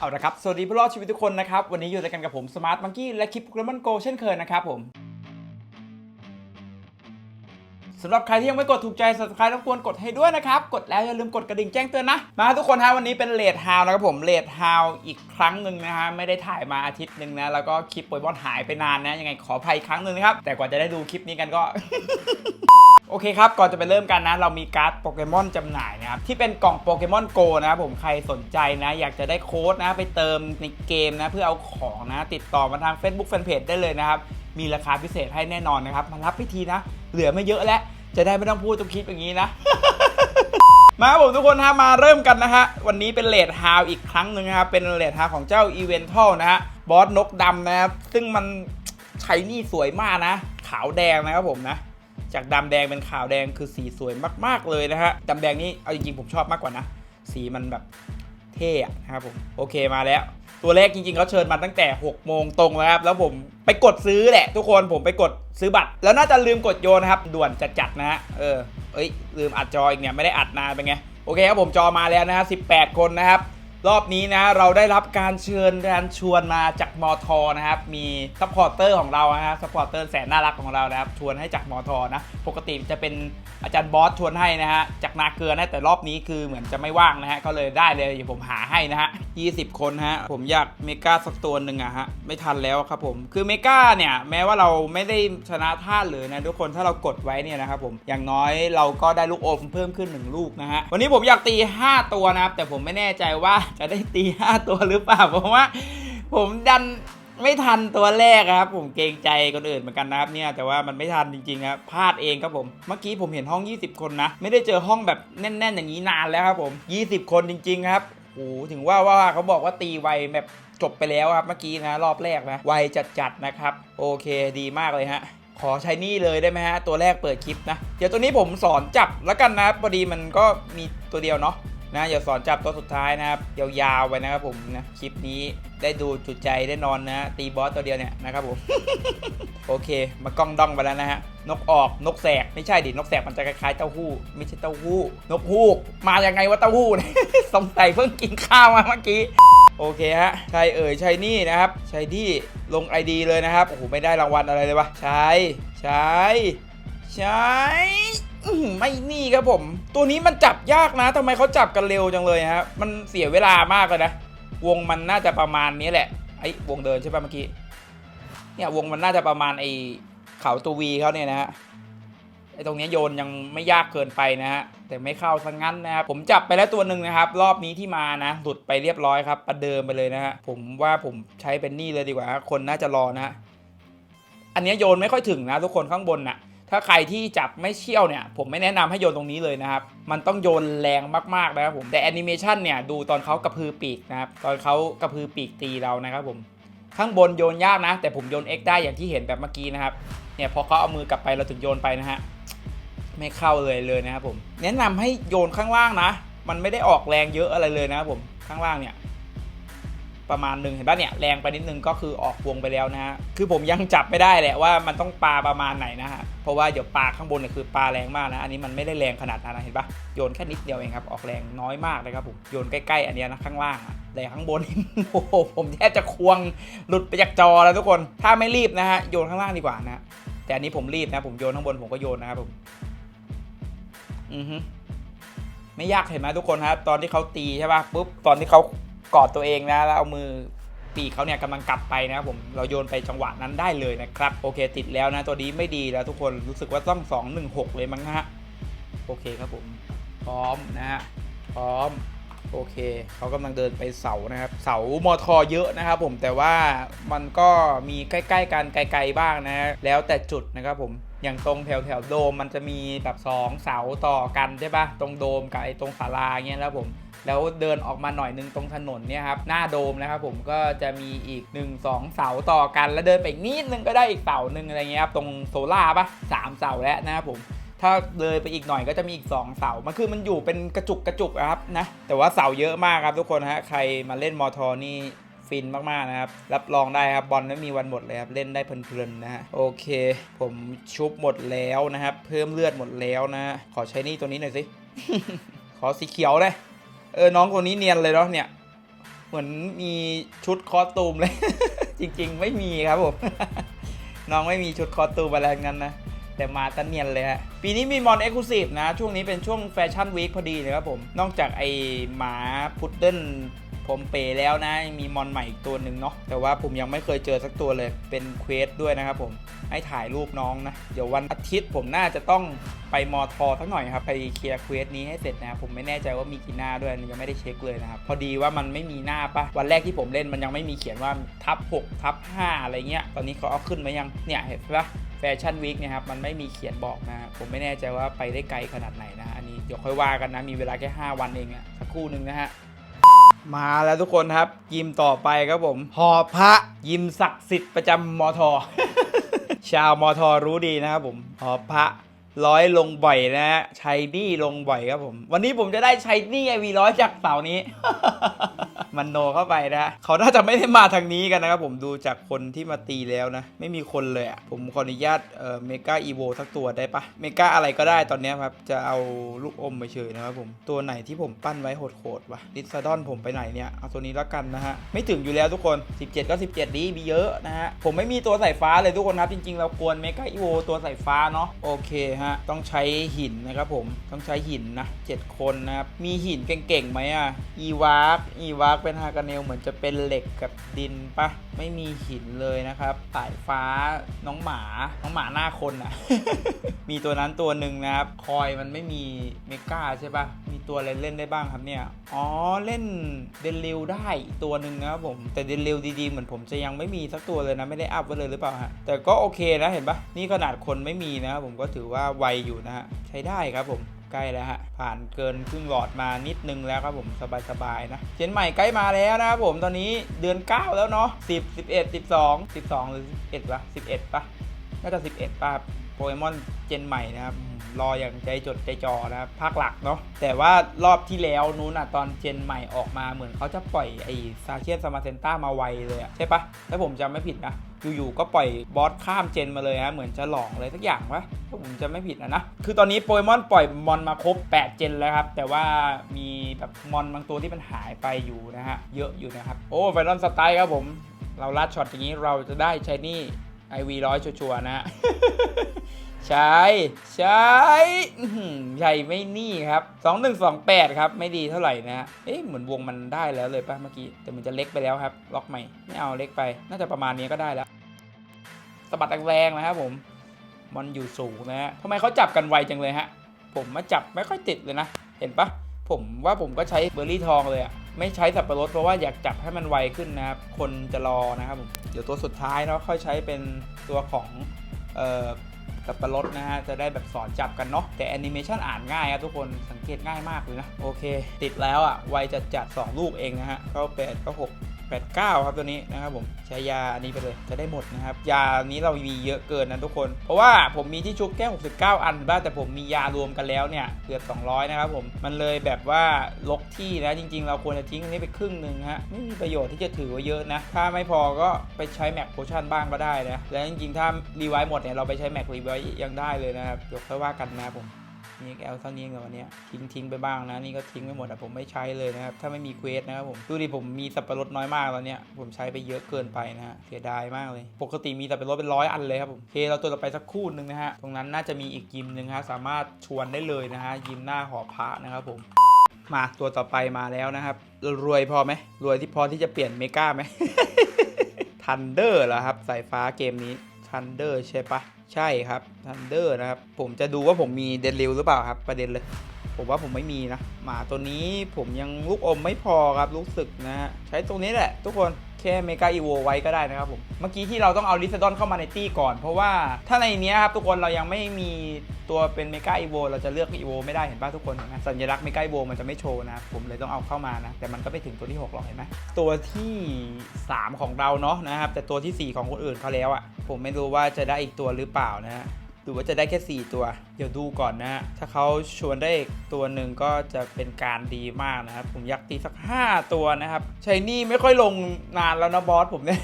เอาละครับ สวัสดีผู้รอดชีวิตทุกคนนะครับ วันนี้อยู่ด้วยกันกับผมสมาร์ทมังกี้และคลิปโปเกมอนโกเช่นเคยนะครับผม สำหรับใครที่ยังไม่กดถูกใจ subscribe รบกวนกดให้ด้วยนะครับ กดแล้วอย่าลืมกดกระดิ่งแจ้งเตือนนะ มาทุกคนฮะวันนี้เป็นเลดฮาวนะครับผมเลดฮาวอีกครั้งหนึ่งนะฮะไม่ได้ถ่ายมาอาทิตย์หนึ่งนะ แล้วก็คลิปโปเกมอนหายไปนานนะ ยังไงขออภัยอีกครั้งหนึ่งนะครับ แต่กว่าจะได้ดูคลิปนี้กันก็ โอเคครับ ก่อนจะไปเริ่มกันนะ เรามีการ์ดโปเกมอนจำหน่ายนะครับ ที่เป็นกล่องโปเกมอนโกนะครับผมใครสนใจนะ อยากจะได้โค้ดนะ ไปเติมในเกมนะ เพื่อเอาของนะ ติดต่อมาทาง Facebook Fanpage ได้เลยนะครับ มีราคาพิเศษให้แน่นอนนะครับ มารับพิธีนะ เหลือไม่เยอะแล้ว จะได้ไม่ต้องพูดทุกคลิปอย่างนี้นะ มาครับผมทุกคนฮะมาเริ่มกันนะฮะ วันนี้เป็นเลดฮาวอีกครั้งหนึ่งนะครับ เป็นเลดฮาวของเจ้าอีเวนทัลนะฮะ บอสนกดำนะครับ ซึ่งมันใช้นี่สวยมากนะ ขาวแดงนะครับผมนะจากดำแดงเป็นขาวแดงคือสีสวยมากๆเลยนะฮะดำแดงนี่เอาจริงๆผมชอบมากกว่านะ สีมันแบบเท่นะครับผม โอเคมาแล้ว ตัวแรกจริงๆเขาเชิญมาตั้งแต่ 6 โมงตรงแล้วครับ แล้วผมไปกดซื้อแหละ ทุกคนผมไปกดซื้อบัตร แล้วน่าจะลืมกดโยนนะครับ ด่วนจัดๆนะฮะเออเอ้ยลืมอัดจออีกเนี่ยไม่ได้อัดนานเป็นไงโอเคครับผมจอมาแล้วนะฮะ18 คนนะครับ รอบนี้นะเราได้รับการเชิญการชวนมาจากมอทอนะครับมีซัพพอร์เตอร์ของเรานะฮะซัพพอร์เตอร์แสนน่ารักของเรานะครับชวนให้จากมอทอนะปกติจะเป็นอาจารย์บอสชวนให้นะฮะจากนาเกลือนะแต่รอบนี้คือเหมือนจะไม่ว่างนะฮะก็เลยได้เลยเดี๋ยวผมหาให้นะฮะ20 คนฮะผมอยากเมกาสักตัวหนึ่งอะฮะไม่ทันแล้วครับผมคือเมกาเนี่ยแม้ว่าเราไม่ได้ชนะท่าเลยนะทุกคนถ้าเรากดไว้เนี่ยนะครับผมอย่างน้อยเราก็ได้ลูกอมเพิ่มขึ้นหนึ่งลูกนะฮะวันนี้ผมอยากตี 5 ตัวนะครับแต่ผมไม่แน่ใจว่าจะได้ตี5ตัวหรือเปล่าเพราะว่า ผมดันไม่ทันตัวแรกครับ ผมเกรงใจคนอื่นเหมือนกันนะครับเนี่ยแต่ว่ามันไม่ทันจริงๆครับพลาดเองครับผมเมื่อกี้ผมเห็นห้อง 20 คนนะ ไม่ได้เจอห้องแบบแน่น ๆ อย่างนี้นานแล้วครับผม 20 คนจริง ๆ ครับโอ้ถึงว่าว่าเขาบอกว่าตีไวแบบจบไปแล้วครับเมื่อกี้นะรอบแรกนะไวจัดๆนะครับ โอเคดีมากเลยฮะขอใช้นี่เลยได้ไหมฮะตัวแรกเปิดคลิปนะ เดี๋ยวตัวนี้ผมสอนจับแล้วกันนะพอดีมันก็มีตัวเดียวเนาะ นะอย่าสอนจับตัวสุดท้ายนะครับยาวๆไปนะครับผมนะคลิปนี้ได้ดูจุดใจได้นอนนะตีบอสตัวเดียวเนี่ยนะครับผมโอเค มากล้องดองไปแล้วนะฮะนกออกนกแสกไม่ใช่ดินกแสกมันจะคล้ายๆเต้าหู้ ไม่ใช่เต้าหู้ นกฮูกมายังไงวะเต้าหู้เนี่ยสงสัยเพิ่งกินข้าวมาเมื่อกี้โอเคฮะใช่เอ่ยใช่นี่นะครับใช่ที่ลง ID เลยนะครับโอ้โหไม่ได้รางวัลอะไรเลยวะใช่ใช่ใช่อื้อหือ ไม่นี่ครับผม ตัวนี้มันจับยากนะทำไมเขาจับกันเร็วจังเลยฮะ มันเสียเวลามากเลยนะ วงมันน่าจะประมาณนี้แหละ ไอ้วงเดินใช่ป่ะเมื่อกี้ เนี่ยวงมันน่าจะประมาณไอ้เขาตัววีเขาเนี่ยนะฮะ ไอ้ตรงนี้โยนยังไม่ยากเกินไปนะฮะ แต่ไม่เข้าซะงงั้นนะครับ ผมจับไปแล้วตัวหนึ่งนะครับ รอบนี้ที่มานะ หลุดไปเรียบร้อยครับประเดิมไปเลยนะฮะ ผมว่าผมใช้เป็นนี่เลยดีกว่า คนน่าจะรอนะ อันนี้โยนไม่ค่อยถึงนะ ทุกคนข้างบนน่ะ ถ้าใครที่จับไม่เชี่ยวเนี่ย ผมไม่แนะนำให้โยนตรงนี้เลยนะครับ มันต้องโยนแรงมากๆนะครับผม แต่แอนิเมชันเนี่ยดูตอนเขากระพือปีกนะครับ ตอนเขากระพือปีกตีเรานะครับผม ข้างบนโยนยากนะ แต่ผมโยน X ได้อย่างที่เห็นแบบเมื่อกี้นะครับ เนี่ยพอเขาเอามือกลับไปเราถึงโยนไปนะฮะ ไม่เข้าเลยเลยนะครับผม แนะนำให้โยนข้างล่างนะ มันไม่ได้ออกแรงเยอะอะไรเลยนะครับผม ข้างล่างเนี่ย ประมาณหนึ่งเห็นปะเนี่ยแรงไปนิดนึงก็คือออกวงไปแล้วนะฮะคือผมยังจับไม่ได้แหละว่ามันต้องปลาประมาณไหนนะฮะเพราะว่าเดี๋ยวปลาข้างบนเนี่ยคือปลาแรงมากนะอันนี้มันไม่ได้แรงขนาดนั้นนะเห็นปะโยนแค่นิดเดียวเองครับออกแรงน้อยมากเลยครับผมโยนใกล้ๆอันเนี้ยนะข้างล่างแต่ข้างบนโอ้โหผมแทบจะควงหลุดไปจากจอแล้วทุกคนถ้าไม่รีบนะฮะโยนข้างล่างดีกว่านะฮะแต่อันนี้ผมรีบนะผมโยนข้างบนผมก็โยนนะครับผมอือฮึไม่ยากเห็นไหมทุกคนครับตอนที่เขาตีใช่ป่ะปุ๊บตอนที่เขา กอดตัวเองนะแล้วเอามือปีกเขาเนี่ยกำลังกลับไปนะครับผมเราโยนไปจังหวะนั้นได้เลยนะครับ โอเคติดแล้วนะตัวนี้ไม่ดีแล้วทุกคนรู้สึกว่าต้อง2 1 6 เลยมั้งฮะโอเคครับผมพร้อมนะฮะพร้อมโอเคเขากำลังเดินไปเสานะครับ เสามอทอเยอะนะครับผมแต่ว่ามันก็มีใกล้ ๆกันไกลๆบ้างนะ แล้วแต่จุดนะครับผม อย่างตรงแถวแถวโดมมันจะมีแบบสองเสาต่อกันใช่ปะตรงโดมกับไอ้ตรงศาลาเงี้ยแล้วผมแล้วเดินออกมาหน่อยนึงตรงถนนเนี่ยครับหน้าโดมนะครับผมก็จะมีอีก 1 2 เสาต่อกัน แล้วเดินไปอีกนิดนึงก็ได้อีกเสาหนึ่งอะไรเงี้ยครับตรงโซล่าปะสามเสาแล้วนะครับผมถ้าเลยไปอีกหน่อยก็จะมีอีก 2 เสา มันคือมันอยู่เป็นกระจุกกระจุกอะครับนะ แต่ว่าเสาเยอะมากครับทุกคนฮะ ใครมาเล่นมอทอนี่ ฟินมากๆนะครับ รับรองได้ครับบอลไม่มีวันหมดเลยครับ เล่นได้เพลินๆนะฮะโอเค ผมชุบหมดแล้วนะครับ เพิ่มเลือดหมดแล้วนะ ขอใช้นี่ตัวนี้หน่อยสิ ขอสีเขียวเลยเออน้องคนนี้เนียนเลยเนาะเนี่ย เหมือนมีชุดคอสตูมเลย จริง ๆ ไม่มีครับผมน้องไม่มีชุดคอสตูมอะไรงั้นนะแต่มาตันเนียนเลยฮะ ปีนี้มีมอนเอ็กซ์คลูซีฟนะ ช่วงนี้เป็นช่วงแฟชั่นวีคพอดีเลยครับผม นอกจากไอหมาพุดเดิ้ล ผมเปแล้วนะมีมอนใหม่อีกตัวหนึ่งเนาะแต่ว่าผมยังไม่เคยเจอสักตัวเลยเป็นเควสด้วยนะครับผมให้ถ่ายรูปน้องนะ เดี๋ยววันอาทิตย์ผมน่าจะต้องไปมอทอสักหน่อยครับ ไปเคลียร์เควสนี้ให้เสร็จนะผมไม่แน่ใจว่ามีกี่หน้าด้วยยังไม่ได้เช็คเลยนะครับ พอดีว่ามันไม่มีหน้าปะวันแรกที่ผมเล่นมันยังไม่มีเขียนว่าทับ6ทับ5อะไรเงี้ยตอนนี้เขาเอาขึ้นมายังเนี่ยเห็นปะแฟชั่นวีคเนี่ยครับมันไม่มีเขียนบอกนะฮะผมไม่แน่ใจว่าไปได้ไกลขนาดไหนนะอันนี้เดี๋ยวค่อยว่ากันนะมีเวลาแค่ 5 วันเองอะสักครู่หนึ่งนะฮะ มาแล้วทุกคนครับ ยิมต่อไปครับผมหอพระยิมศักดิ์สิทธิ์ประจำมอทอ ชาวมอทอรู้ดีนะครับผมหอพระร้อยลงบ่อยนะฮะชัยนี่ลงบ่อยครับผม วันนี้ผมจะได้ชัยนี่ไอวีร้อยจากเสานี้ มันโนเข้าไปนะเขาน่าจะไม่ได้มาทางนี้กันนะครับผมดูจากคนที่มาตีแล้วนะ ไม่มีคนเลยอะ่ะผมขออนุญาตเอ่อเมกาอีโวสักตัวได้ปะเมกาอะไรก็ได้ตอนนี้ครับ จะเอาลูกอมไปเฉยนะครับผม ตัวไหนที่ผมปั้นไว้โหดๆวะลิซาดอนผมไปไหนเนี่ยเอาตัวนี้แล้วกันนะฮะ ไม่ถึงอยู่แล้วทุกคน 17 ก็ 17 ดีมีเยอะนะฮะ ผมไม่มีตัวสายฟ้าเลยทุกคนครับ จริงๆ เราควรเมกาอีโวตัวสายฟ้าเนาะโอเคฮะ ต้องใช้หินนะครับผมต้องใช้หินนะ 7 คนนะครับมีหินเก่งๆไหมอะอีวาร์กอีวาร์กเป็นฮากาเนลเหมือนจะเป็นเหล็กกับดินปะไม่มีหินเลยนะครับสายฟ้าน้องหมา น้องหมาหน้าคนอะ มีตัวนั้นตัวหนึ่งนะครับ คอยมันไม่มีเมกาใช่ปะมีตัวอะไรเล่นได้บ้างครับเนี่ย อ๋อเล่นเดนริวได้ตัวหนึ่งนะครับผม แต่เดนริวดีๆ เหมือนผมจะยังไม่มีสักตัวเลยนะ ไม่ได้อัพไว้เลยหรือเปล่าฮะ แต่ก็โอเคนะเห็นปะนี่ขนาดคนไม่มีนะครับผมก็ถือว่าไวอยู่นะฮะ ใช้ได้ครับผม ใกล้แล้วฮะ ผ่านเกินครึ่งหลอดมานิดนึงแล้วครับผมสบายๆนะเจนใหม่ใกล้มาแล้วนะครับผมตอนนี้เดือน 9 แล้วเนาะ10 11 12 12 หรือ 11ปะ11ปะน่าจะ 11ปะโปเกมอนเจนใหม่นะครับรออย่างใจจดใจจอนะครับภาคหลักเนาะแต่ว่ารอบที่แล้วนู้นอะตอนเจนใหม่ออกมาเหมือนเขาจะปล่อยไอ้ซาเคียนสมาเซนต้ามาไวเลยอะใช่ปะถ้าผมจำไม่ผิดนะ อยู่ๆก็ปล่อยบอสข้ามเจนมาเลยฮะเหมือนจะหลองเลยสักอย่างวะถ้าผมจะไม่ผิดนะนะ คือตอนนี้โปเกมอนปล่อยมอนมาครบ 8 เจนแล้วครับ แต่ว่ามีแบบมอนบางตัวที่มันหายไปอยู่นะฮะ เยอะอยู่นะครับ โอ้ไฟนอลสไตล์ครับผม เราลัดช็อตอย่างนี้เราจะได้ใช้นี่ไอวีร้อยชัวร์นะฮะ ใช่ใช่ใหญ่ไม่นี่ครับ2128ครับไม่ดีเท่าไหร่นะฮะเอ๊ะเหมือนวงมันได้แล้วเลยป่ะเมื่อกี้แต่มันจะเล็กไปแล้วครับ ล็อกใหม่ไม่เอาเล็กไป น่าจะประมาณนี้ก็ได้แล้วสะบัดแรงนะครับผมมันอยู่สูงนะฮะทำไมเขาจับกันไวจังเลยฮะ ผมมาจับไม่ค่อยติดเลยนะ เห็นปะผมว่าผมก็ใช้เบอร์รี่ทองเลยอะไม่ใช้สับปะรดเพราะว่าอยากจับให้มันไวขึ้นนะครับ คนจะรอนะครับผม เดี๋ยวตัวสุดท้ายเนาะค่อยใช้เป็นตัวของเอ่อ สับปะรดนะฮะจะได้แบบสอนจับกันเนาะแต่แอนิเมชันอ่านง่ายครับทุกคนสังเกตง่ายมากเลยนะ โอเค ติดแล้วอะไวจัดจัดๆสองลูกเองนะฮะก็แปดก็หก 89 ครับตัวนี้นะครับผมใช้ยาอันนี้ไปเลยจะได้หมดนะครับ ยานี้เรามีเยอะเกินนะทุกคน เพราะว่าผมมีที่ชุบแค่69 อันบ้างแต่ผมมียารวมกันแล้วเนี่ยเกือบ 200 นะครับผมมันเลยแบบว่าลกที่นะจริง ๆ เราควรจะทิ้งอันนี้ไปครึ่งหนึ่งฮะไม่มีประโยชน์ที่จะถือไว่าเยอะนะถ้าไม่พอก็ไปใช้แม็กโพชั่นบ้างก็ได้นะแล้วจริงๆถ้ารีไวซ์หมดเนี่ยเราไปใช้แม็กรีไวซ์ยังได้เลยนะครับเดี๋ยวค่อว่ากันนะครับผม นี่แอลเท่านี้เองกับวันนี้ทิ้งทิ้งไปบ้างนะนี่ก็ทิ้งไปหมดอะผมไม่ใช้เลยนะครับ ถ้าไม่มีเควสนะครับผมดูดิผมมีสับปะรดน้อยมากแล้วเนี่ยผมใช้ไปเยอะเกินไปนะฮะเสียดายมากเลย ปกติมีสับปะรดเป็นร้อยอันเลยครับผมโอเคเราตัวต่อไปสักครู่หนึ่งนะฮะตรงนั้นน่าจะมีอีกยิมหนึ่งฮะสามารถชวนได้เลยนะฮะยิมหน้าหอพระนะครับผมมาตัวต่อไปมาแล้วนะครับ รวยพอไหมรวยที่พอที่จะเปลี่ยนเมกาไหมทันเดอร์เหรอครับสายฟ้าเกมนี้ ทันเดอร์ใช่ปะใช่ครับทันเดอร์นะครับผมจะดูว่าผมมีเดนริวหรือเปล่าครับประเด็นเลย ผมว่าผมไม่มีนะหมาตัวนี้ผมยังลูกอมไม่พอครับรู้สึกนะฮะใช้ตรงนี้แหละ ทุกคน แค่เมกาอีโวไว้ก็ได้นะครับผม เมื่อกี้ที่เราต้องเอาลิซดอนเข้ามาในตี้ก่อน เพราะว่าถ้าในนี้ครับทุกคนเรายังไม่มีตัวเป็นเมกาอีโวเราจะเลือกอีโวไม่ได้เห็นป่ะทุกคนเห็นไหมสัญลักษณ์เมกาอีโวมันจะไม่โชว์นะผมเลยต้องเอาเข้ามานะ แต่มันก็ไปถึงตัวที่6หรอกเห็นไหมตัวที่ 3 ของเราเนาะนะครับแต่ตัวทีสี่4 ของคนอื่นเขาแล้วอะ่ะผมไม่รู้ว่าจะได้อีกตัวหรือเปล่านะฮะ รือว่าจะได้แค่ 4 ตัว เดี๋ยวดูก่อนนะฮะ ถ้าเขาชวนได้อีกตัวหนึ่งก็จะเป็นการดีมากนะครับ ผมอยากตีสัก 5 ตัวนะครับชัยนี่ไม่ค่อยลงนานแล้วนะบอสผมเนี่ย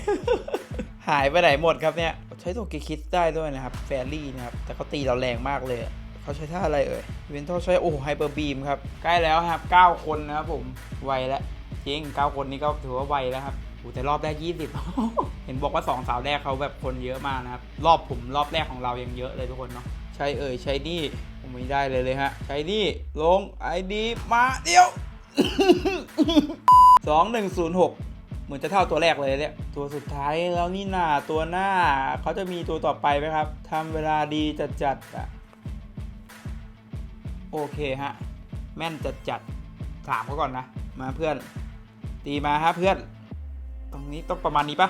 หายไปไหนหมดครับเนี่ย ใช้ตัวกิคิดได้ด้วยนะครับ แฟรี่นะครับ แต่เขาตีเราแรงมากเลย เขาใช้ท่าอะไรเอ่ยเวนทอใช้โอ้ไฮเปอร์บีมครับ ใกล้แล้วครับ 9 คนนะครับผม ไวแล้วจริงเก้าคนนี้ก็ถือว่าไวแล้วครับ อ้แต่รอบแรกยี่สิบเห็นบอกว่าสองสาวแรกเขาแบบคนเยอะมากนะครับ รอบผมรอบแรกของเรายังเยอะเลยทุกคนเนาะใช่เอ่ยใช่นี่ผมไม่ได้เลยเลยฮะใช่นี่ลงไอดีมาเดียวสองหนึ่งศูนย์หกเหมือนจะเท่าตัวแรกเลยเนี่ยตัวสุดท้ายแล้วนี่นาตัวหน้าเขาจะมีตัวต่อไปไหมครับทำเวลาดีจัดจัดอะโอเคฮะ แม่นจัดจัดถามเขาก่อนนะ มาเพื่อน ตีมาฮะเพื่อน ตรงนี้ต้องประมาณนี้ปะ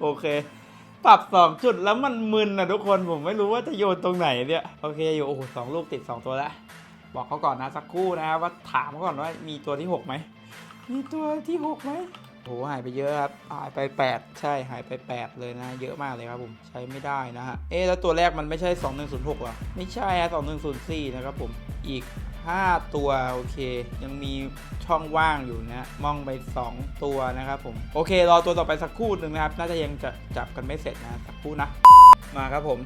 โอเค ปรับสองจุดแล้วมันมึนนะทุกคนผมไม่รู้ว่าจะโยนตรงไหนเนี่ยโอเคอยู่โอ้โหสองลูกติดสองตัวแล้วบอกเขาก่อนนะสักครู่นะครับว่าถามเขาก่อนว่ามีตัวที่หกไหมมีตัวที่หกไหมโหหายไปเยอะครับหายไปแปดใช่หายไปแปดเลยนะ เยอะมากเลยครับผมใช้ไม่ได้นะฮะเอ๊แล้วตัวแรกมันไม่ใช่ 2106หรอไม่ใช่ฮะ2104 นะครับผมอีก 5 ตัวโอเค ยังมีช่องว่างอยู่นะมองไป 2 ตัวนะครับผมโอเค รอตัวต่อไปสักครู่หนึ่งนะครับ น่าจะยังจะจับกันไม่เสร็จนะสักครู่นะ มาครับผม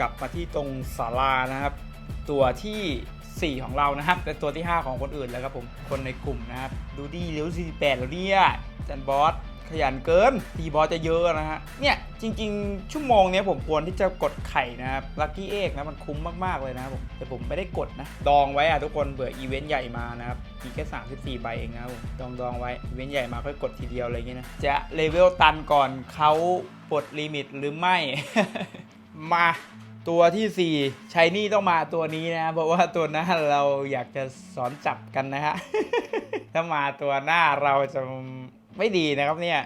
กลับมาที่ตรงศาลานะครับ ตัวทีสี่4 ของเรานะครับแต่ตัวที่ 5 ของคนอื่นแล้วครับผมคนในกลุ่มนะครับ ดูดีเร็ว48แล้วเนี่ยจันบอส ขยันเกินตีบอสจะเยอะนะฮะ เนี่ยจริง ๆ ชั่วโมงเนี้ยผมควรที่จะกดไข่นะครับลัคกี้เอกนะมันคุ้มมาก ๆ เลยนะผมแต่ผมไม่ได้กดนะ ดองไว้อะทุกคนเบื่ออีเวนต์ใหญ่มานะครับมีแค่ 34 ใบเองนะผมดองดองไว้อีเวนต์ใหญ่มาค่อยกดทีเดียวอะไรเงี้ยนะจะเลเวลตันก่อนเขาปลดลิมิตหรือไม่ มาตัวที่4ชัยนี่ต้องมาตัวนี้นะ เพราะว่าตัวหน้าเราอยากจะสอนจับกันนะฮะ ถ้ามาตัวหน้าเราจะ ไม่ดีนะครับเนี่ย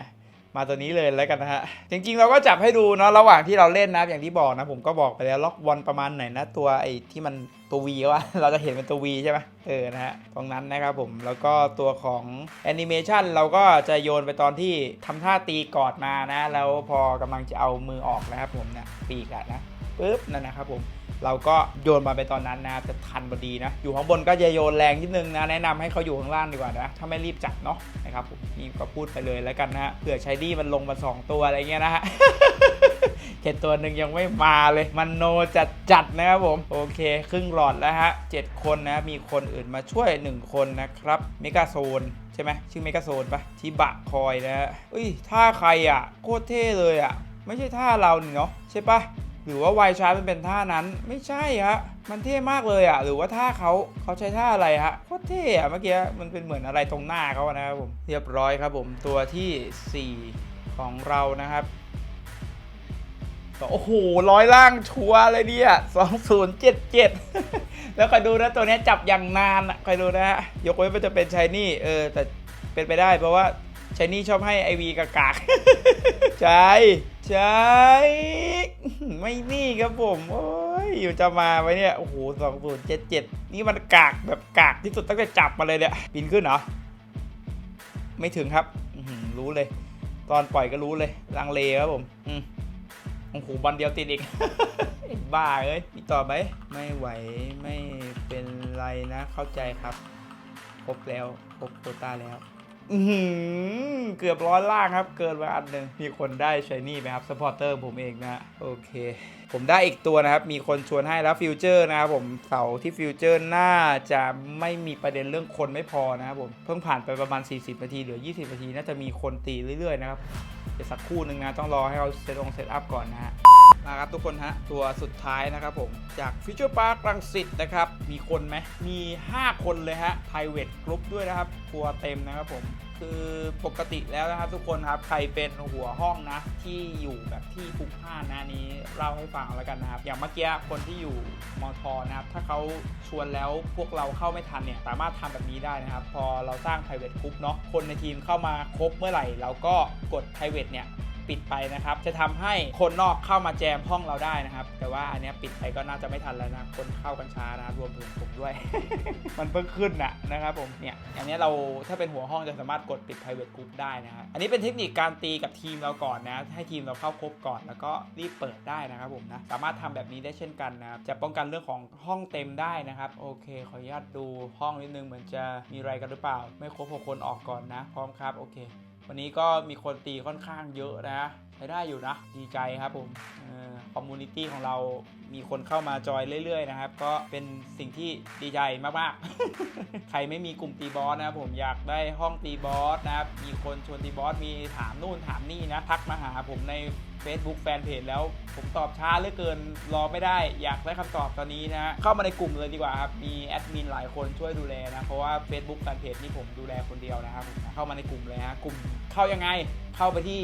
มาตัวนี้เลยแล้วกันนะฮะ จริงๆเราก็จับให้ดูเนาะระหว่างที่เราเล่นนะอย่างที่บอกนะ ผมก็บอกไปแล้วล็อกบอลประมาณไหนนะ ตัวไอ้ที่มันตัววีว่าเราจะเห็นเป็นตัววีใช่ไหมเออนะฮะตรงนั้นนะครับผมแล้วก็ตัวของแอนิเมชันเราก็จะโยนไปตอนที่ทำท่าตีกอดมานะ แล้วพอกำลังจะเอามือออกนะครับผมนะปีกอะนะปุ๊บนั่นนะครับผม เราก็โยนมาไปตอนนั้นนะแต่ทันพอดีนะ อยู่ข้างบนก็จะโยนแรงนิดนึงนะ แนะนำให้เขาอยู่ข้างล่างดีกว่านะ ถ้าไม่รีบจับเนาะนะครับผมนี่ก็พูดไปเลยแล้วกันนะฮะเผื่อใช้ดีมันลงมา2ตัวอะไรเงี้ยนะฮะเห็นตัวหนึ่งยังไม่มาเลย มันโนจัดจัดนะครับผม โอเค ครึ่งหลอดแล้วฮะเจ็ดคนนะ มีคนอื่นมาช่วย 1 คนนะครับเมกาโซนใช่ไหมชื่อเมกาโซนปะที่บะคอยนะฮะเอ้ยท่าใครอะ โคตรเท่เลยอะ ไม่ใช่ท่าเรานี่เนาะใช่ปะ หรือว่าไวชาร์จมันเป็นท่านั้นไม่ใช่ฮะมันเท่มากเลยอะ หรือว่าท่าเขาเขาใช้ท่าอะไรฮะโคตรเท่อะเมื่อกี้มันเป็นเหมือนอะไรตรงหน้าเขานะครับผมเรียบร้อยครับผมตัวทีสี่4 ของเรานะครับโอ้โหร้อยล่างชัวร์เลยเนี่ย2077แล้วคอยดูนะตัวนี้จับอย่างนานอะคอยดูนะฮะยกเว้นมันจะเป็นชายนี่เออแต่เป็นไปได้เพราะว่า ชายนี่ชอบให้ไอวีกากากใช่ใช่ไม่นี่ครับผมโอ้ยอยู่จะมาไว้เนี่ยโอ้โหสองศูนย์เจ็ดเจ็ดนี่มันกากแบบกากที่สุดตั้งแต่จับมาเลยเนี่ยบินขึ้นเหรอไม่ถึงครับรู้เลย ตอนปล่อยก็รู้เลยลังเลครับผมอืมโอ้โหบอลเดียวติดอีกบ้าเอ้ยมีต่อไหมไม่ไหวไม่เป็นไรนะเข้าใจครับครบแล้วครบโควต้าแล้ว เกือบร้อยล่างครับ เกินมาอันหนึ่งมีคนได้ชายนี่ไหมครับสปอร์เตอร์ผมเองนะ โอเค ผมได้อีกตัวนะครับ มีคนชวนให้แล้วฟิวเจอร์นะครับผมเสาที่ฟิวเจอร์น่าจะไม่มีประเด็นเรื่องคนไม่พอนะครับผม เพิ่งผ่านไปประมาณ 40 นาที เหลือ 20 นาที น่าจะมีคนตีเรื่อยๆนะครับ เดี๋ยวสักครู่หนึ่งนะ ต้องรอให้เขาเซตองเซตอัพก่อนนะฮะ มาครับทุกคนฮะตัวสุดท้ายนะครับผม จากฟิวเจอร์พาร์ครังสิตนะครับ มีคนไหมมี 5 คนเลยฮะ private group ด้วยนะครับทัวเต็มนะครับผมคือปกติแล้วนะครับทุกคนครับใครเป็นหัวห้องนะ ที่อยู่แบบที่คุกห้านะนี้เล่าให้ฟังแล้วกันนะครับ อย่างเมื่อกี้คนที่อยู่มอทอนะครับถ้าเขาชวนแล้วพวกเราเข้าไม่ทันเนี่ยสามารถทำแบบนี้ได้นะครับ พอเราสร้าง private group เนาะคนในทีมเข้ามาครบเมื่อไหร่ เราก็กด private เนี่ย ปิดไปนะครับ จะทำให้คนนอกเข้ามาแจมห้องเราได้นะครับ แต่ว่าอันนี้ปิดไปก็น่าจะไม่ทันแล้วนะ คนเข้ากันช้านะรวมถึงผมด้วย มันเพิ่งขึ้นนะนะครับผมเนี่ยอันนี้เราถ้าเป็นหัวห้องจะสามารถกดปิด private group ได้นะครับอันนี้เป็นเทคนิคการตีกับทีมเราก่อนนะ ให้ทีมเราเข้าครบก่อน แล้วก็รีบเปิดได้นะครับผมนะสามารถทำแบบนี้ได้เช่นกันนะครับจะป้องกันเรื่องของห้องเต็มได้นะครับ โอเค ขออนุญาตดูห้องนิดนึงเหมือนจะมีอะไรกันหรือเปล่า ไม่ครบหกคนออกก่อนนะ พร้อมครับ โอเค วันนี้ก็มีคนตีค่อนข้างเยอะนะ ใช้ได้อยู่นะ ดีใจครับผมคอมมูนิตี้ของเรามีคนเข้ามาจอยเรื่อย ๆ นะครับ ก็เป็นสิ่งที่ดีใจมากๆ ใครไม่มีกลุ่มตีบอสนะครับผมอยากได้ห้องตีบอสนะครับ มีคนชวนตีบอสมีถามนู่นถามนี่นะ ทักมาหาผมใน Facebook แฟนเพจแล้วผมตอบช้าเหลือเกินรอไม่ได้ อยากได้คำตอบตอนนี้นะ เข้ามาในกลุ่มเลยดีกว่าครับ มีแอดมินหลายคนช่วยดูแลนะ เพราะว่า Facebook แฟนเพจนี่ผมดูแลคนเดียวนะครับเข้ามาในกลุ่มเลยฮะกลุ่มเข้ายังไงเข้าไปที่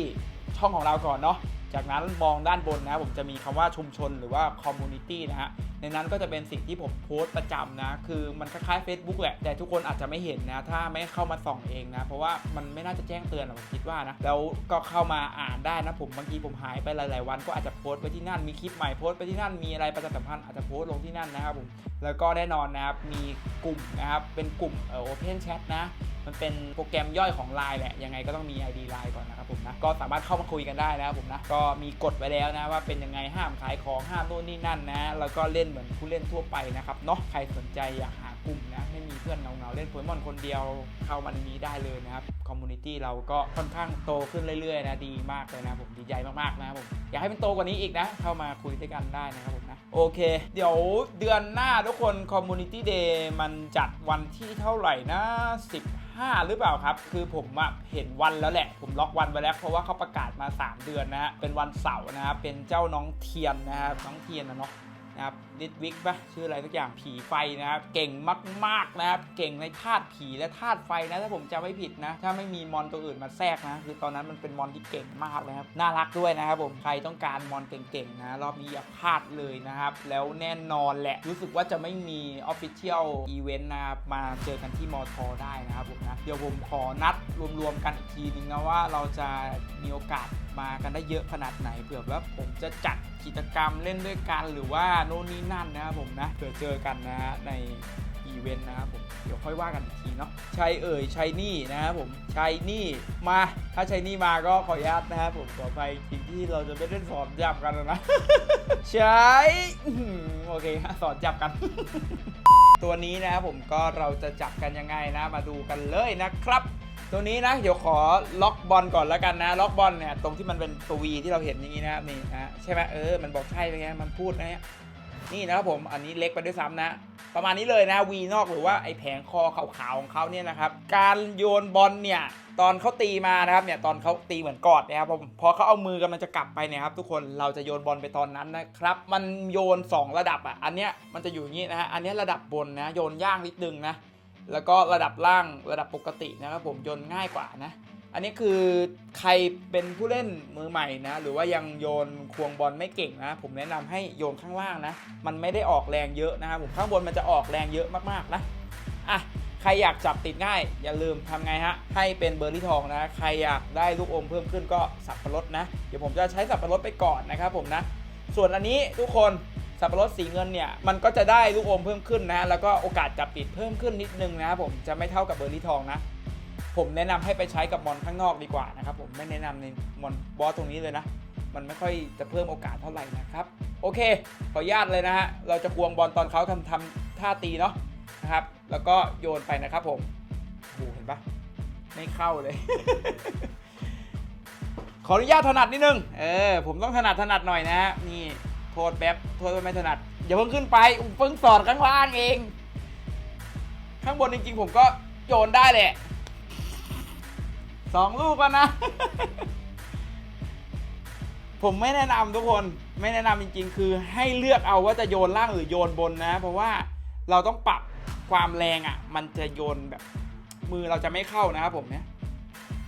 ช่องของเราก่อนเนาะจากนั้นมองด้านบนนะผมจะมีคำว่าชุมชนหรือว่าคอมมูนิตี้นะฮะในนั้นก็จะเป็นสิ่งที่ผมโพสต์ประจำนะ คือมันคล้ายๆ Facebook แหละ แต่ทุกคนอาจจะไม่เห็นนะ ถ้าไม่เข้ามาส่องเองนะ เพราะว่ามันไม่น่าจะแจ้งเตือนหรอกผมคิดว่านะ แล้วก็เข้ามาอ่านได้นะผม บางทีผมหายไปหลาย ๆ วัน ก็อาจจะโพสต์ไปที่นั่น มีคลิปใหม่โพสต์ไปที่นั่น มีอะไรประชาสัมพันธ์อาจจะโพสต์ลงที่นั่นนะครับผม แล้วก็แน่นอนนะครับ มีกลุ่มนะครับ เป็นกลุ่มเอ่อ Open Chat นะ มันเป็นโปรแกรมย่อยของ Line แหละ ยังไงก็ต้องมี ID Line ก่อนนะครับผมนะ ก็สามารถเข้ามาคุยกันได้นะครับผมนะ ก็มีกฎไว้แล้วนะว่าเป็นยังไงห้ามขายของห้ามโน่นนี่นั่นนะ แล้วก็เล่นเหมือนผู้เล่นทั่วไปนะครับเนาะ ใครสนใจอยากหากลุ่มนะ ไม่มีเพื่อนเงาๆเล่นโปเกมอนคนเดียวเข้ามาในนี้ได้เลยนะครับ คอมมูนิตี้เราก็ค่อนข้างโตขึ้นเรื่อยๆนะ ดีมากเลยนะผม ดีใจมากๆนะครับผม อยากให้มันโตกว่านี้อีกนะ เข้ามาคุยด้วยกันได้นะครับผมนะ โอเค เดี๋ยวเดือนหน้าทุกคน Community Day มันจัดวันที่เท่าไหร่นะ 5 หรือเปล่าครับ คือผมอะเห็นวันแล้วแหละ ผมล็อกวันไว้แล้ว เพราะว่าเขาประกาศมา 3 เดือนนะฮะเป็นวันเสาร์นะครับเป็นเจ้าน้องเทียนนะครับน้องเทียนนะเนาะนะครับดิดวิกปะชื่ออะไรทุกอย่างผีไฟนะครับ เก่งมากๆนะครับ เก่งในธาตุผีและธาตุไฟนะ ถ้าผมจำไม่ผิดนะ ถ้าไม่มีมอนตัวอื่นมาแทรกนะ คือตอนนั้นมันเป็นมอนที่เก่งมากเลยครับ น่ารักด้วยนะครับผม ใครต้องการมอนเก่งๆนะ รอบนี้อย่าพลาดเลยนะครับ แล้วแน่นอนแหละ รู้สึกว่าจะไม่มี Official Event นะครับ มาเจอกันที่มอทอได้นะครับผมนะ เดี๋ยวผมขอนัดรวมๆกันอีกทีนึงนะว่าเราจะมีโอกาสมากันได้เยอะขนาดไหน เผื่อว่าผมจะจัดกิจกรรมเล่นด้วยกันหรือว่าโน่นนี่นั่นนะครับผมนะเผื่อเจอกันนะฮะในอีเวนต์นะครับผมเดี๋ยวค่อยว่ากันอีกทีเนาะชัยเอ่ยชัยนี่นะครับผมชัยนี่มาถ้าชัยนี่มาก็ขออนุญาตนะครับผมขอไปทีที่เราจะไม่ได้สอนจับกันนะชัยโอเคฮะสอนจับกัน ตัวนี้นะครับผมก็เราจะจับกันยังไงนะมาดูกันเลยนะครับ ตัวนี้นะเดี๋ยวขอล็อกบอลก่อนแล้วกันนะ ล็อกบอลเนี่ยตรงที่มันเป็นตัววีที่เราเห็นอย่างนี้นะครับนี่นะใช่ไหมเออมันบอกใช่ไปไงมันพูดนะเนี่ย นี่นะครับผมอันนี้เล็กไปด้วยซ้ำนะ ประมาณนี้เลยนะวีนอกหรือว่าไอแผงคอขาวๆของเขาเนี่ยนะครับ การโยนบอลเนี่ยตอนเขาตีมานะครับเนี่ยตอนเขาตีเหมือนกอดนะครับผมพอเขาเอามือกำลังจะกลับไปเนี่ยครับทุกคนเราจะโยนบอลไปตอนนั้นนะครับ มันโยน 2 ระดับอะอันเนี้ยมันจะอยู่อย่างนี้นะฮะอันเนี้ยระดับบนนะโยนย่างนิดนึงนะแล้วก็ระดับล่างระดับปกตินะครับผมโยนง่ายกว่านะ อันนี้คือใครเป็นผู้เล่นมือใหม่นะ หรือว่ายังโยนควงบอลไม่เก่งนะ ผมแนะนำให้โยนข้างล่างนะ มันไม่ได้ออกแรงเยอะนะครับผมข้างบนมันจะออกแรงเยอะมากๆนะอะใครอยากจับติดง่าย อย่าลืมทำไงฮะให้เป็นเบอร์รี่ทองนะ ใครอยากได้ลูกอมเพิ่มขึ้นก็สับปะรดนะ เดี๋ยวผมจะใช้สับปะรดไปก่อนนะครับผมนะ ส่วนอันนี้ทุกคนสับปะรดสีเงินเนี่ยมันก็จะได้ลูกอมเพิ่มขึ้นนะ แล้วก็โอกาสจับติดเพิ่มขึ้นนิดนึงนะครับผมจะไม่เท่ากับเบอร์รี่ทองนะ ผมแนะนำให้ไปใช้กับมอนข้างนอกดีกว่านะครับผมไม่แนะนำในมอนบอสตรงนี้เลยนะ มันไม่ค่อยจะเพิ่มโอกาสเท่าไหร่นะครับ โอเค ขออนุญาตเลยนะฮะเราจะควงบอลตอนเขาทำทำท่าตีเนาะนะครับแล้วก็โยนไปนะครับผมโอ้เห็นปะไม่เข้าเลย ขออนุญาตถนัดนิดนึงเออผมต้องถนัดถนัดหน่อยนะฮะนี่โทษแป๊บโทษไม่ถนัดอย่าเพิ่งขึ้นไปเพิ่งสอนข้างล่างเอง ข้างบนจริงๆผมก็โยนได้แหละ สองลูกแล้วนะ ผมไม่แนะนำทุกคนไม่แนะนำจริงๆ คือให้เลือกเอาว่าจะโยนล่างหรือโยนบนนะ เพราะว่าเราต้องปรับความแรงอะ มันจะโยนแบบ มือเราจะไม่เข้านะครับผมเนี่ย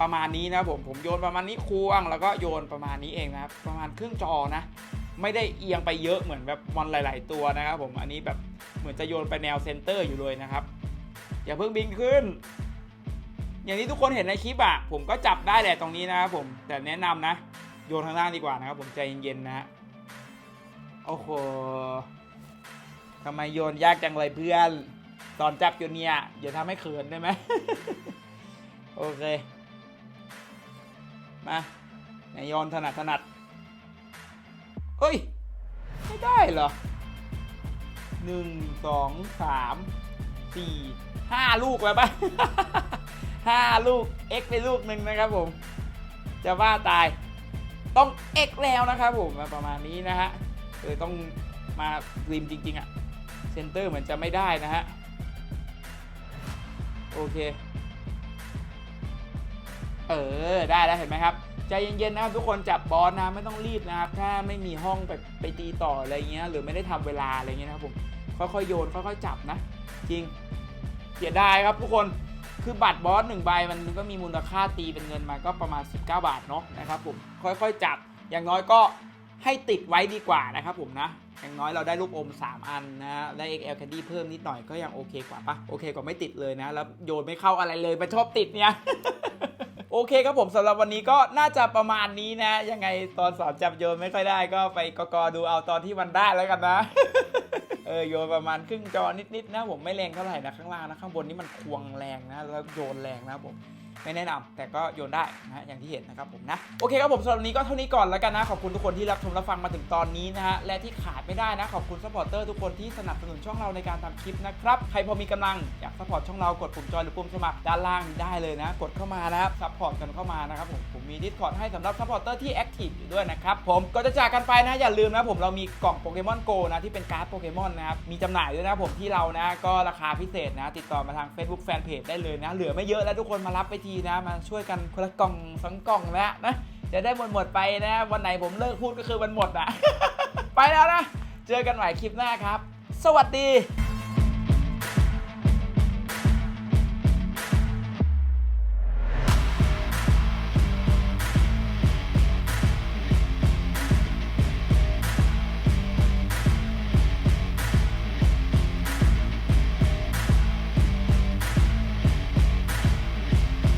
ประมาณนี้นะผมผมโยนประมาณนี้ควง แล้วก็โยนประมาณนี้เองนะครับประมาณครึ่งจอนะ ไม่ได้เอียงไปเยอะเหมือนแบบมอนหลาย ๆ ตัวนะครับผมอันนี้แบบเหมือนจะโยนไปแนวเซนเตอร์อยู่เลยนะครับ อย่าเพิ่งบินขึ้น อย่างที่ทุกคนเห็นในคลิปอะผมก็จับได้แหละตรงนี้นะครับผมแต่แนะนำนะ โยนข้างล่างดีกว่านะครับผมใจเย็นๆนะฮะโอ้โหทำไมโยนยากจังเลยเพื่อน ตอนจับอยู่เนี่ยอย่าทำให้เขินได้ไหมโอเค มาไหนโยนถนัดถนัดเฮ้ย ไม่ได้เหรอหนึ่งสองสามสี่ห้าลูกแล้วปะ ห้าลูก x ไปลูกหนึ่งนะครับผม จะว่าตายต้อง x แล้วนะครับผมประมาณนี้นะฮะเออต้องมาริมจริง ๆอะเซนเตอร์เหมือนจะไม่ได้นะฮะ โอเค เออ ได้แล้วเห็นไหมครับ ใจเย็นๆนะครับทุกคนจับบอลนะไม่ต้องรีบนะครับ ถ้าไม่มีห้องไปไปตีต่ออะไรเงี้ยหรือไม่ได้ทำเวลาอะไรเงี้ยนะครับผมค่อยๆโยนค่อยๆจับนะ จริงเสียดายครับทุกคน คือบัตรบอสหนึ่งใบมันก็มีมูลค่าตีเป็นเงินมาก็ประมาณ 19 บาทเนาะนะครับผมค่อยๆจับอย่างน้อยก็ให้ติดไว้ดีกว่านะครับผมนะอย่างน้อยเราได้ลูกอม 3 อันนะได้ XL Candy เพิ่มนิดหน่อยก็ยังโอเคกว่าปะโอเคกว่าไม่ติดเลยนะ แล้วโยนไม่เข้าอะไรเลยมันชอบติดเนี่ยโอเคครับผมสำหรับวันนี้ก็น่าจะประมาณนี้นะ ยังไงตอนสอนจับโยนไม่ค่อยได้ก็ไปกกดูเอาตอนที่มันได้แล้วกันนะ เออโยนประมาณครึ่งจอนิดๆนะผมไม่แรงเท่าไหร่นะข้างล่างนะข้างบนนี่มันควงแรงนะแล้วโยนแรงนะผม ไม่แนะนำแต่ก็โยนได้นะอย่างที่เห็นนะครับผมนะโอเคครับผมสำหรับนี้ก็เท่านี้ก่อนแล้วกันนะขอบคุณทุกคนที่รับชมรับฟังมาถึงตอนนี้นะฮะและที่ขาดไม่ได้นะขอบคุณซัพพอร์เตอร์ทุกคนที่สนับสนุนช่องเราในการทำคลิปนะครับใครพอมีกำลังอยากซัพพอร์ตช่องเรากดปุ่มจอยหรือปุ่มสมัครด้านล่างได้เลยนะ กดเข้ามานะครับซัพพอร์ตกันเข้ามานะครับผมผมมีดิสคอร์ดให้สำหรับซัพพอร์เตอร์ที่แอคทีฟอยู่ด้วยนะครับผมก็จะจากกันไปนะอย่าลืมนะผมเรามีกล่องโปเกมอนโกนะที่เป็นการ์ดโปเกมอนนะครับมีจำหน่ายด้วยนะผมที่เรานะก็ราคาพิเศษนะ ติดต่อมาทาง Facebook Fanpage ได้เลยนะเหลือไม่เยอะแล้วทุกคนมารับไปทีนะมาช่วยกันคนละกล่องสองกล่องแล้วนะจะได้หมดหมดไปนะ วันไหนผมเลิกพูดก็คือวันหมดนะไปแล้วนะ เจอกันใหม่คลิปหน้าครับ สวัสดี